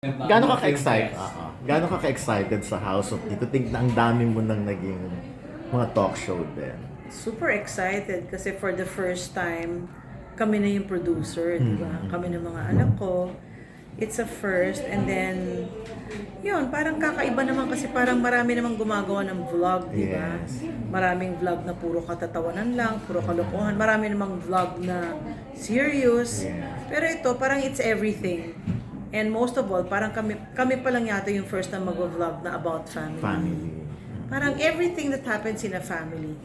Gaano ka ka-excited? Oo. Gaano ka ka-excited sa House of Tito? Think na ang dami mo nang naging mga talk show din. super excited kasi for the first time, kami na yung producer, di ba? Kami ng mga anak ko. It's a first. And then, yun, parang kakaiba naman kasi parang marami namang gumagawa ng vlog, di ba? Yes. Maraming vlog na puro katatawanan lang, puro kalokohan. Marami namang vlog na serious. Yes. Pero ito, parang it's everything. And most of all, parang kami, kami pa lang yata yung first na mag-vlog na about family. Family. Parang everything that happens in a family.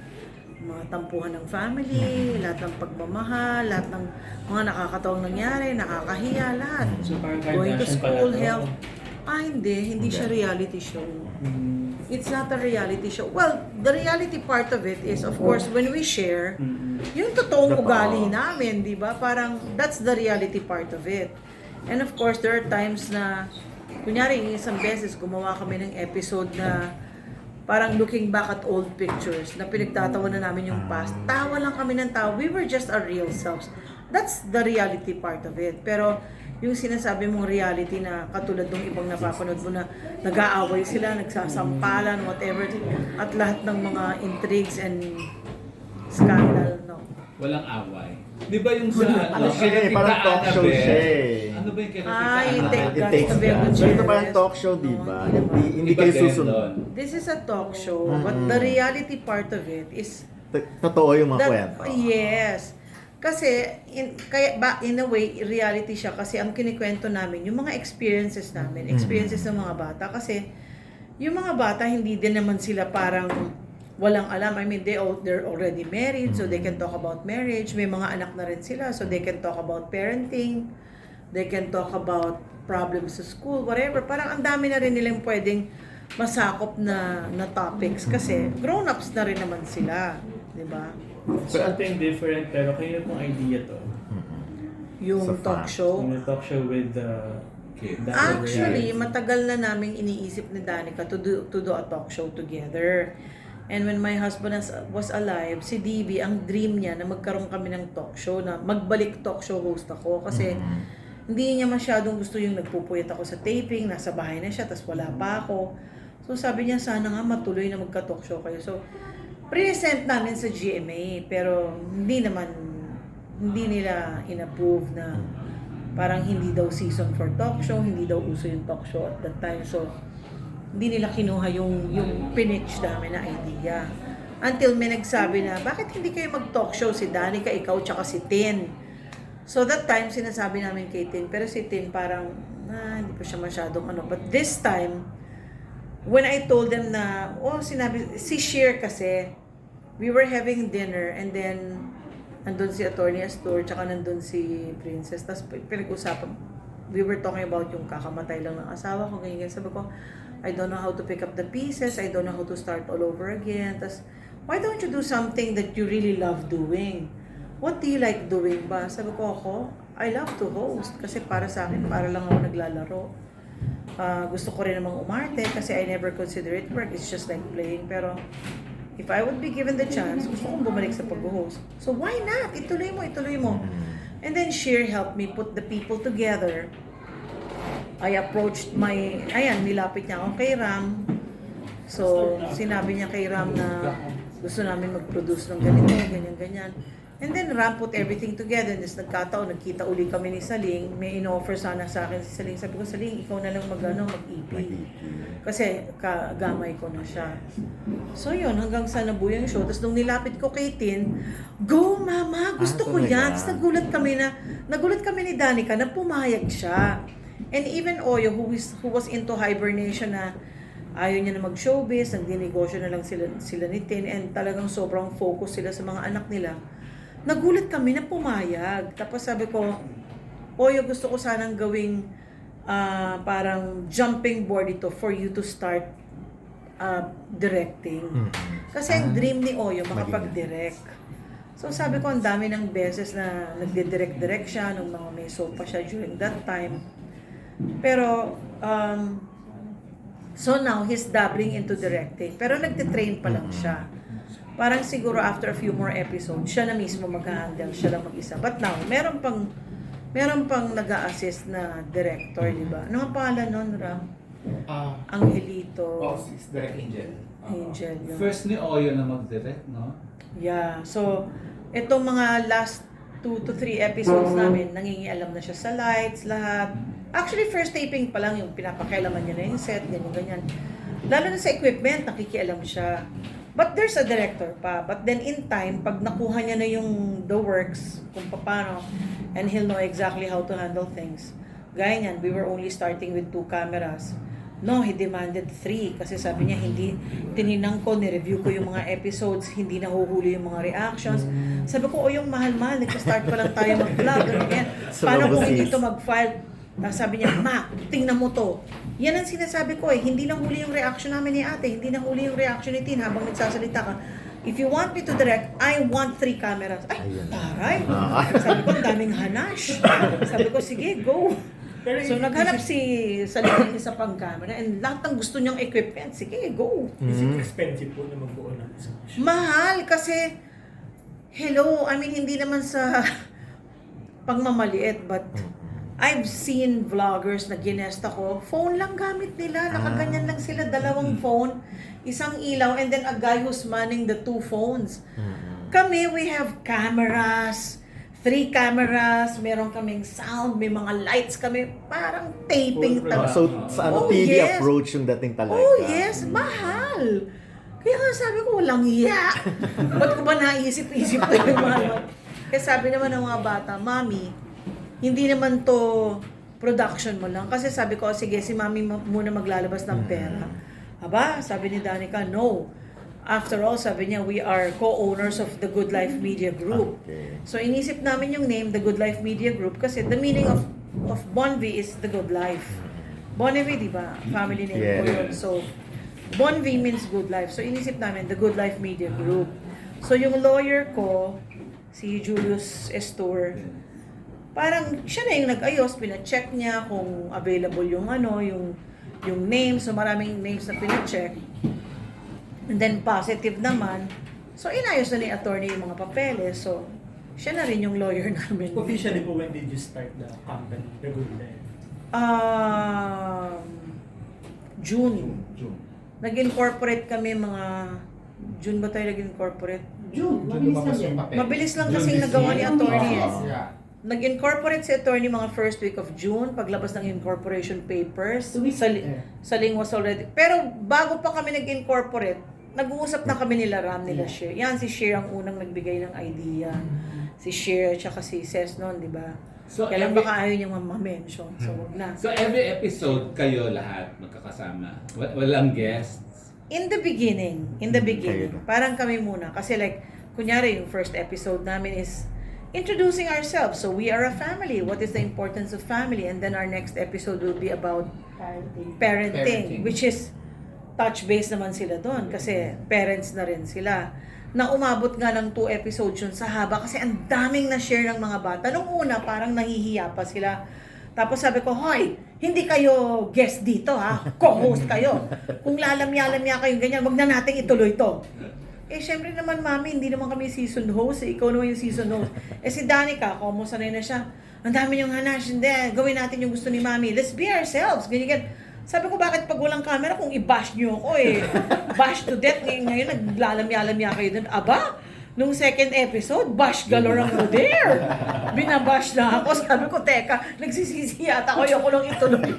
Mga tampuhan ng family, lahat ng pagmamahal, lahat ng mga nakakatawang nangyari, nakakahiya, lahat. So parang Going to Kardashian pala school, to. health. Ah, hindi. Hindi siya reality show. Mm. It's not a reality show. Well, the reality part of it is, of course, when we share, Mm-mm. yung totoong Totoo. ugali namin, di ba? Parang, that's the reality part of it. And of course, there are times na, kunyari, isang beses, gumawa kami ng episode na parang looking back at old pictures na pinagtatawa na namin yung past. Tawa lang kami ng tawa. We were just our real selves. That's the reality part of it. Pero yung sinasabi mong reality na katulad ng ibang napapanood mo na nag-aaway sila, nagsasampalan, whatever, at lahat ng mga intrigues and scandal, no. Walang away. Di ba yung sa Ano siya eh, parang Tita talk show siya eh. Ano ba yung kay Tita Ah? Take It takes to So ito parang talk show, di ba? hindi. Hindi, Iba kayo din susunod. doon. This is a talk show, but the reality part of it is T- Totoo yung mga that, kwento. yes. Kasi in kaya ba in a way reality siya kasi ang kinikwento namin yung mga experiences namin, experiences ng mga bata kasi yung mga bata hindi din naman sila parang walang alam. I mean, they all, they're already married, so they can talk about marriage. May mga anak na rin sila, so they can talk about parenting. They can talk about problems sa school, whatever. Parang ang dami na rin nilang pwedeng masakop na na topics kasi grown-ups na rin naman sila, 'di ba? Something different pero kayo pong idea to. Yung Sa talk show. Yung talk show with the Actually, matagal na naming iniisip ni Danica to do, to do a talk show together. And when my husband was, alive, si DB, ang dream niya na magkaroon kami ng talk show, na magbalik talk show host ako. Kasi hindi niya masyadong gusto yung nagpupuyat ako sa taping, nasa bahay na siya, tapos wala pa ako. So sabi niya, sana nga matuloy na magka-talk show kayo. So, present namin sa GMA, pero hindi naman, hindi nila inapprove na parang hindi daw season for talk show, hindi daw uso yung talk show at that time. So, hindi nila kinuha yung, yung pinitch namin na idea. Until may nagsabi na, bakit hindi kayo mag-talk show si Danica, ikaw, tsaka si Tin? So that time, sinasabi namin kay Tin, pero si Tin parang, ah, hindi pa siya masyadong ano. But this time, when I told them na, oh, sinabi, si Sheer kasi, we were having dinner and then, nandun si Attorney Astor, tsaka nandun si Princess. Tapos pinag-usapan, we were talking about yung kakamatay lang ng asawa ko, ganyan, ganyan. Sabi ko, I don't know how to pick up the pieces, I don't know how to start all over again. Tapos, why don't you do something that you really love doing? What do you like doing ba? Sabi ko ako, I love to host. Kasi para sa akin, para lang ako naglalaro. Ah, gusto ko rin namang umarte kasi I never consider it work. It's just like playing. Pero, if I would be given the chance, gusto kong bumalik sa pag-host. So, why not? Ituloy mo, ituloy mo. And then, Sheer helped me put the people together. I approached my, ayan, nilapit niya ako kay Ram. So, sinabi niya kay Ram na gusto namin mag-produce ng ganito, ganyan, ganyan. And then Ram put everything together. And this nagkataon, nagkita uli kami ni Saling. May in-offer sana sa akin si Saling. Sabi ko, Saling, ikaw na lang mag, ano, mag-EP. Kasi kagamay ko na siya. So yun, hanggang sa nabuo yung show. Tapos nung nilapit ko kay Tin, Go mama, gusto Ah, ko yan. Tapos nagulat kami na, nagulat kami ni Danica na pumayag siya. And even Oyo, who, is, who was into hibernation na ayaw niya na mag-showbiz, nagdinegosyo na lang sila, sila ni Tin, and talagang sobrang focus sila sa mga anak nila. Nagulat kami na pumayag. Tapos sabi ko, Oyo, gusto ko sanang gawing ah, parang jumping board ito for you to start ah, directing. Kasi ang dream ni Oyo, makapag-direct. So sabi ko, ang dami ng beses na nagdi-direct-direct siya nung mga may soap pa siya during that time. Pero, um, so now, he's dabbling into directing. Pero nagtitrain pa lang siya. Parang siguro after a few more episodes, siya na mismo mag-handle, siya lang mag-isa. But now, meron pang Meron pang nag assist na director, di ba? Ano ang pangalan nun, Ram? Ah, Angelito. oh, sis, Direct Angel. Ah, Angel, yun. First ni Oyo na mag-direct, no? Yeah. So, itong mga last two to three episodes namin, nangingialam na siya sa lights, lahat. Actually, first taping pa lang yung pinapakialaman niya na yung set, ganyan, ganyan. Lalo na sa equipment, nakikialam siya. But there's a director pa. But then in time, pag nakuha niya na yung the works, kung paano, and he'll know exactly how to handle things. Gaya niyan, we were only starting with two cameras. No, he demanded three kasi sabi niya hindi tininang ko, ni-review ko yung mga episodes, hindi nahuhuli yung mga reactions. Sabi ko, o yung mahal-mahal, nag-start pa lang tayo mag-vlog. Paano kung hindi to mag-file? Tapos sabi niya, Ma, tingnan mo to. Yan ang sinasabi ko eh, hindi na huli yung reaction namin ni ate, hindi na huli yung reaction ni Tin habang nagsasalita ka. If you want me to direct, I want three cameras. Ay, taray. Ah. Sabi ko, ang daming hanash. Sabi ko, sige, go. Pero So, naghanap si Salita isa pang camera and lahat ng gusto niyang equipment, sige, go. Is it Mhm. expensive po na magbuo ng isang? Mahal kasi, hello, I mean, hindi naman sa pagmamaliit, but I've seen vloggers na ginesta ko, phone lang gamit nila, nakaganyan lang sila, dalawang phone, isang ilaw, and then a guy who's manning the two phones. Kami, we have cameras, three cameras, meron kaming sound, may mga lights kami, parang taping talaga. So, sa ano, Oh, TV yes. approach yung dating talaga. Oh, yes, mahal. Kaya nga sabi ko, walang iya. Ba't ko ba naisip-isip ko yung mahal? Kaya sabi naman ng mga bata, Mami, hindi naman to production mo lang. Kasi sabi ko, sige, si Mami ma- muna maglalabas ng pera. Aba, sabi ni Danica, no. After all, sabi niya, we are co-owners of the Good Life Media Group. Okay. So inisip namin yung name, The Good Life Media Group, kasi the meaning of of Bonvi is the good life. Bonvi, di ba? Family name ko Yeah. yun. So, Bonvi means good life. So inisip namin, The Good Life Media Group. So yung lawyer ko, si Julius Estor, parang siya na yung nag-ayos, pina-check niya kung available yung ano, yung yung names, so maraming names na pina-check. And then positive naman. So inayos na ni attorney yung mga papeles. So siya na rin yung lawyer namin. Officially po, when did you start the company, The Good Life? Um, June. June. Nag-incorporate kami mga June ba tayo nag-incorporate? June, June mabilis lang yan. Mabilis lang kasing nagawa ni attorney. Eh. Yeah. Nag-incorporate si attorney mga first week of June, paglabas ng incorporation papers. Two weeks Sali- later. Saling was already. Pero bago pa kami nag-incorporate, nag-uusap na kami nila Ram, nila Sheer. Yan, si Sheer ang unang nagbigay ng idea. Si Sheer, tsaka si Ses noon, di ba? So, Kailan every, baka ayaw niyang ma-mention. So, wag na. so every episode kayo lahat magkakasama. Wa- Walang guests. In the beginning, in the Hmm, beginning, parang kami muna. Kasi like, kunyari, yung first episode namin is introducing ourselves. So, we are a family. What is the importance of family? And then our next episode will be about Parenting. parenting, Parenting. which is touch base naman sila doon kasi parents na rin sila. Na umabot nga ng two episodes yun sa haba kasi ang daming na-share ng mga bata. Nung una, parang nahihiya pa sila. Tapos sabi ko, Hoy, hindi kayo guest dito ha. Co-host kayo. Kung lalamya-lamya kayong ganyan, wag na nating ituloy to. Eh, syempre naman, mami, hindi naman kami season host. Eh. Ikaw naman yung season host. Eh, si Danica, kung sanay na siya, ang dami yung hanash, hindi, gawin natin yung gusto ni mami. Let's be ourselves. Ganyan, ganyan. Sabi ko, bakit pag walang camera, kung i-bash niyo ako eh. Bash to death. Ngayon, ngayon naglalamya-lamya kayo dun. Aba, nung second episode, bash galore ang there. Binabash na ako. Sabi ko, teka, nagsisisi yata ako. Ayoko lang ituloy.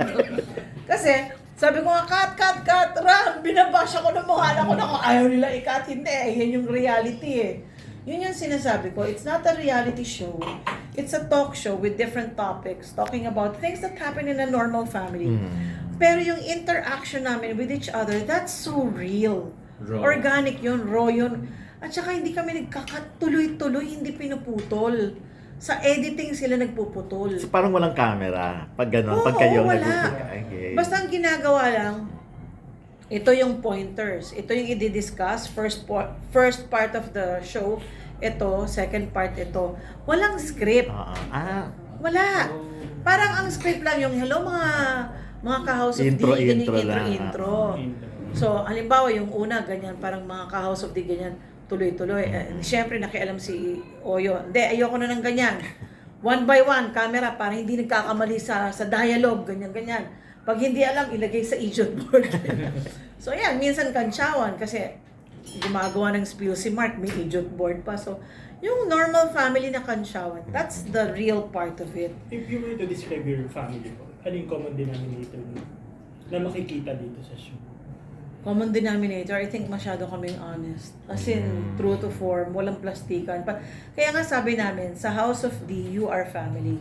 Kasi, sabi ko nga, cut, cut, cut, Ram, binabash ako ng mga anak ko na ayaw nila i-cut. Hindi, eh, yan yung reality eh. Yun yung sinasabi ko, it's not a reality show. It's a talk show with different topics, talking about things that happen in a normal family. Pero yung interaction namin with each other, that's so real. Raw. Organic yun, raw yun. At saka hindi kami nagkakat tuloy-tuloy, hindi pinuputol. Sa editing sila nagpuputol. So, parang walang camera. Pag gano'n, Oo, pag kayo wala. nag- Okay. Basta ang ginagawa lang, ito yung pointers. Ito yung i-discuss. First, po- first part of the show, ito. Second part, ito. Walang script. Ah, ah. Wala. Parang ang script lang yung, hello mga mga ka-house of Intro, D, ganyan, intro intro, lang. intro. So, halimbawa, yung una, ganyan, parang mga ka-house of D, ganyan, tuloy-tuloy. Eh, Siyempre, nakialam si Oyo. Hindi, ayoko na ng ganyan. one by one, camera, para hindi nagkakamali sa, sa dialogue, ganyan-ganyan. Pag hindi alam, ilagay sa idiot board. so, yan, minsan kantsawan kasi gumagawa ng spill si Mark, may idiot board pa. So, yung normal family na kantsawan, that's the real part of it. If you were to describe your family po, ano yung common denominator na, na makikita dito sa show? Common denominator, I think masyado kaming honest. As in, true to form, walang plastikan. Pa Kaya nga sabi namin, sa House of D, you are family.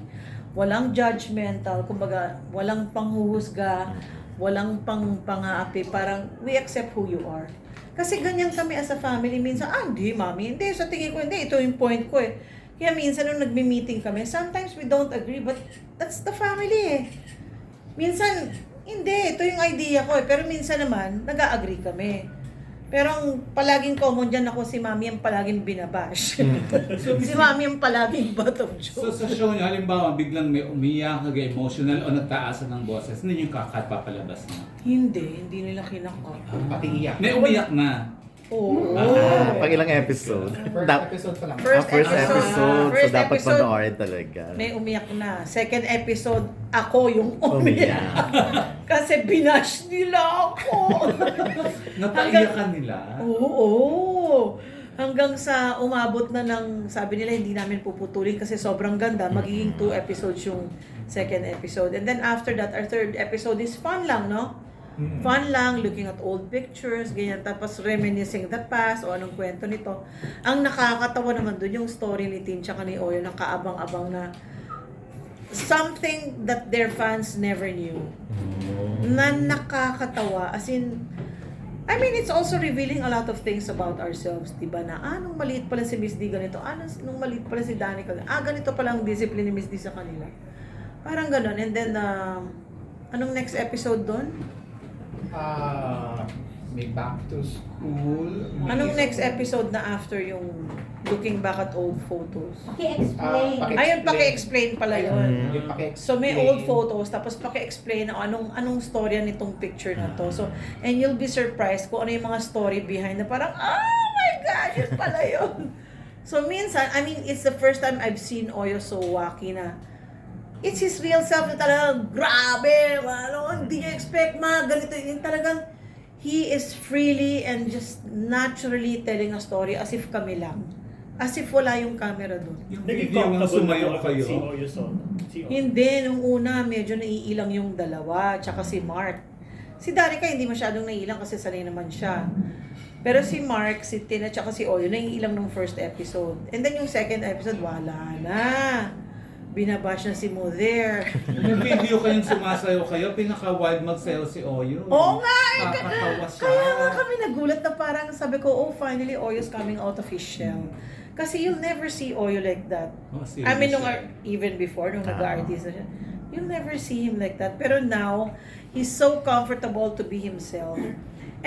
Walang judgmental, kumbaga, walang panghuhusga, walang pang pangaapi, parang we accept who you are. Kasi ganyan kami as a family, minsan, ah, hindi, mami, hindi, sa tingin ko, hindi, ito yung point ko eh. Kaya minsan nung nagmi-meeting kami, sometimes we don't agree, but that's the family eh. Minsan, hindi, ito yung idea ko eh. Pero minsan naman, nag-agree kami. Pero ang palaging common dyan ako, si mami ang palaging binabash. si mami ang palaging butt of So joke. sa show niyo, halimbawa biglang may umiyak, nag-emotional o nagtaasan ng boses, hindi yung kakat papalabas na. hindi, hindi nila kinaka. Pati iyak. May umiyak na. Oo. Ah, pag ilang episode. First Dap- episode pa lang. First ah, first episode. episode. First so, dapat episode. panoorin talaga. May umiyak na. Second episode, ako yung umiyak. Umiyak. Kasi binash nila ako. Napaiyakan nila. Oo. Hanggang sa umabot na ng, sabi nila hindi namin puputulin kasi sobrang ganda. Magiging two episodes yung second episode. And then after that, our third episode is fun lang, no? Fun lang, looking at old pictures, ganyan. Tapos reminiscing the past o anong kwento nito. Ang nakakatawa naman dun, yung story ni Tin tsaka ni Oyo, nakaabang-abang na something that their fans never knew na nakakatawa. As in, I mean, it's also revealing a lot of things about ourselves, di ba? Na, ah, nung maliit pala si Miss D ganito, ah, nung- maliit pala si Danica, ah, ganito pala ang discipline ni Miss D sa kanila. Parang ganun. And then, um, anong next episode doon? Ah, may back to school. may- Anong next episode na after yung looking back at old photos? Paki-explain. Ah, paki- Ayun, paki-explain pala yun. Ayun, yung paki-explain. So may old photos tapos paki-explain o anong anong storya nitong picture na to. So and you'll be surprised kung ano yung mga story behind na parang oh my gosh, yun pala yun. so minsan, I mean, it's the first time I've seen Oyo so wacky na it's his real self na talagang grabe, ano, hindi niya expect mga ganito. Yung talagang he is freely and just naturally telling a story as if kami lang. As if wala yung camera doon. Yung Naging comfortable sumayo na kayo. Si Oyo Soto. Si Oyo. Hindi, nung una, medyo naiilang yung dalawa, tsaka si Mark. Si Danica hindi masyadong naiilang kasi sanay naman siya. Pero si Mark, si Tina, tsaka si Oyo, naiilang nung first episode. And then yung second episode, wala na. Binabash na si Mother. Yung video kayong sumasayo kayo, pinaka-wild magsayo si Oyo. Oo nga! eh, Nakakatawa siya. Kaya nga kami nagulat na parang sabi ko, oh, finally, Oyo's coming out of his shell. Kasi you'll never see Oyo like that. Oh, serious I mean, nung, siya. even before, nung Ah. nag-artist na siya, you'll never see him like that. Pero now, he's so comfortable to be himself.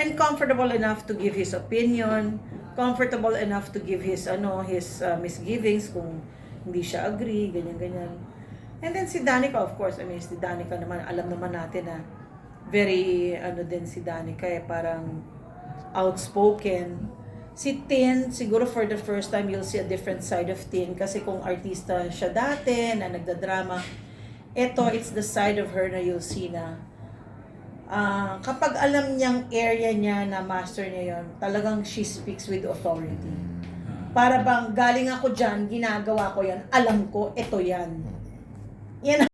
And comfortable enough to give his opinion, comfortable enough to give his, ano, his uh, misgivings kung hindi siya agree, ganyan-ganyan. And then si Danica, of course, I mean, si Danica naman, alam naman natin na very, ano din si Danica eh, parang outspoken. Si Tin, siguro for the first time, you'll see a different side of Tin. Kasi kung artista siya dati, na nagdadrama, ito, it's the side of her na you'll see na ah, kapag alam niyang area niya na master niya yon talagang she speaks with authority. Para bang galing ako dyan, ginagawa ko yan, alam ko, ito yan. Yan